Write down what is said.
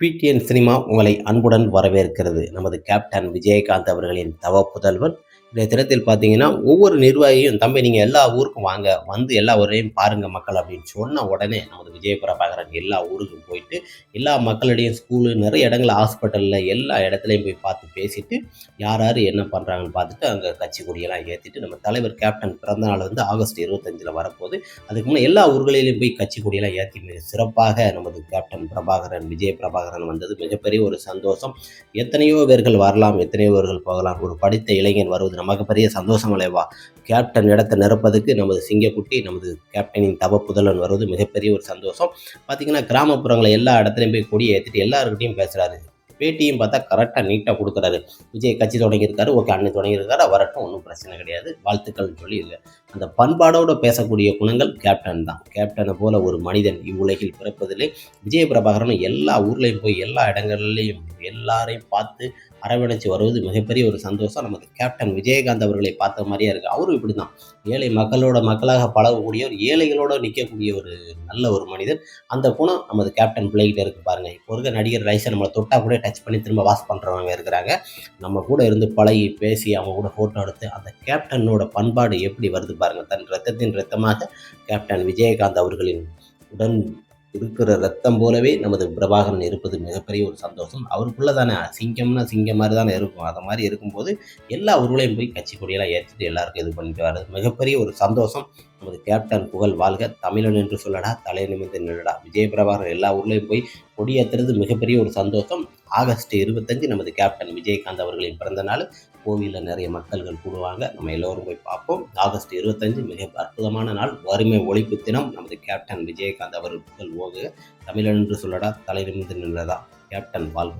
PTN cinema உங்களை அன்புடன் வரவேற்கிறது. நமது கேப்டன் விஜயகாந்த் அவர்களின் தவ புதல்வன் இன்றைய தினத்தில் பார்த்தீங்கன்னா ஒவ்வொரு நிர்வாகியும் தம்பி நீங்கள் எல்லா ஊருக்கும் வாங்க. வந்து எல்லா ஊரையும் பாருங்கள் மக்கள் அப்படின்னு சொன்ன உடனே நமது விஜய பிரபாகரன் எல்லா ஊருக்கும் போயிட்டு எல்லா மக்களிடையும் ஸ்கூலு நிறைய இடங்கள் ஹாஸ்பிட்டலில் எல்லா இடத்துலையும் போய் பார்த்து பேசிட்டு யார் யார் என்ன பண்ணுறாங்கன்னு பார்த்துட்டு அங்கே கட்சி கொடியெல்லாம் ஏற்றிட்டு நம்ம தலைவர் கேப்டன் பிறந்தநாள் வந்து ஆகஸ்ட் இருபத்தஞ்சில் வரப்போகுது. அதுக்கு முன்னே எல்லா ஊர்களிலையும் போய் கட்சி கொடியெல்லாம் ஏற்றி மிக சிறப்பாக நமது கேப்டன் பிரபாகரன் விஜய பிரபாகரன் வந்தது. மிகப்பெரிய ஒரு சந்தோஷம். எத்தனையோ பேர்கள் வரலாம் எத்தனையோ பேர்கள் போகலாம். ஒரு படித்த இளைஞன் வருவது நமக்கு பெரிய சந்தோஷம் அலைவா கேப்டன் இடத்தை நிரப்பதுக்கு நமது சிங்கக்குட்டி நமது கேப்டனின் தவ புதலன் வருவது மிகப்பெரிய ஒரு சந்தோஷம். பார்த்தீங்கன்னா கிராமப்புறங்களில் எல்லா இடத்துலையும் போய் கொடியை ஏற்றிட்டு எல்லாருக்கிட்டையும் பேசுகிறாரு பேட்டியும் பார்த்தா கரெக்டாக நீட்டாக கொடுக்குறாரு. விஜய் கட்சி தொடங்கியிருக்காரு ஓகே அண்ணன் தொடங்கியிருக்காரு வரட்டும் ஒன்றும் பிரச்சனை கிடையாது. வாழ்த்துக்கள்னு சொல்லி இல்லை அந்த பண்பாடோடு பேசக்கூடிய குணங்கள் கேப்டன் தான். கேப்டனை போல ஒரு மனிதன் இவ்வுலகில் பிறப்பதிலே விஜய பிரபாகரனும் எல்லா ஊர்லேயும் போய் எல்லா இடங்கள்லையும் எல்லாரையும் பார்த்து அரவணைச்சு வருவது மிகப்பெரிய ஒரு சந்தோஷம். நமக்கு கேப்டன் விஜயகாந்த் அவர்களை பார்த்த மாதிரியே இருக்குது அவரும் இப்படி தான் ஏழை மக்களோட மக்களாக பழகக்கூடிய ஒரு ஏழைகளோடு நிற்கக்கூடிய ஒரு நல்ல ஒரு மனிதன். அந்த குணம் நமது கேப்டன் பிள்ளைகிட்ட இருக்கு பாருங்க. இப்போ இருக்க நடிகர் ரைசன் நம்மளை தொட்டா கூட டச் பண்ணி திரும்ப வாஷ் பண்ணுறவங்க இருக்கிறாங்க. நம்ம கூட இருந்து பழகி பேசி அவங்க கூட ஃபோட்டோ எடுத்து அந்த கேப்டனோட பண்பாடு எப்படி வருது பாருங்கள் தன் ரத்தத்தின் ரத்தமாக கேப்டன் விஜயகாந்த் அவர்களின் உடன் இருக்கிற ரத்தம் போலவே நமது பிரபாகரன் இருப்பது மிகப்பெரிய ஒரு சந்தோஷம். அவருக்குள்ளே தானே சிங்கம்னா சிங்கம் மாதிரி தானே இருக்கும். அது மாதிரி இருக்கும்போது எல்லா ஊர்களையும் போய் கட்சி கொடியெல்லாம் ஏற்றிட்டு எல்லாருக்கும் இது பண்ணிட்டு வர்றது மிகப்பெரிய ஒரு சந்தோஷம். நமது கேப்டன் புகழ் வாழ்க. தமிழன் என்று சொல்லடா தலை நிமிர்ந்து நில்லடா. விஜய பிரபாகரன் எல்லா ஊர்லேயும் போய் கொடியேற்றுறது மிகப்பெரிய ஒரு சந்தோஷம். ஆகஸ்ட் இருபத்தஞ்சு நமது கேப்டன் விஜயகாந்த் அவர்களின் பிறந்த நாள். கோவிலில் நிறைய மக்கள்கள் கூடுவாங்க. நம்ம எல்லோரும் போய் பார்ப்போம். ஆகஸ்ட் இருபத்தஞ்சு மிக அற்புதமான நாள். வறுமை ஒழிப்பு தினம் நமது கேப்டன் விஜயகாந்த் அவர்கள் ஓகு தமிழன் என்று சொல்லடா தலைநிமிந்து நின்றதா? கேப்டன் வாழ்வு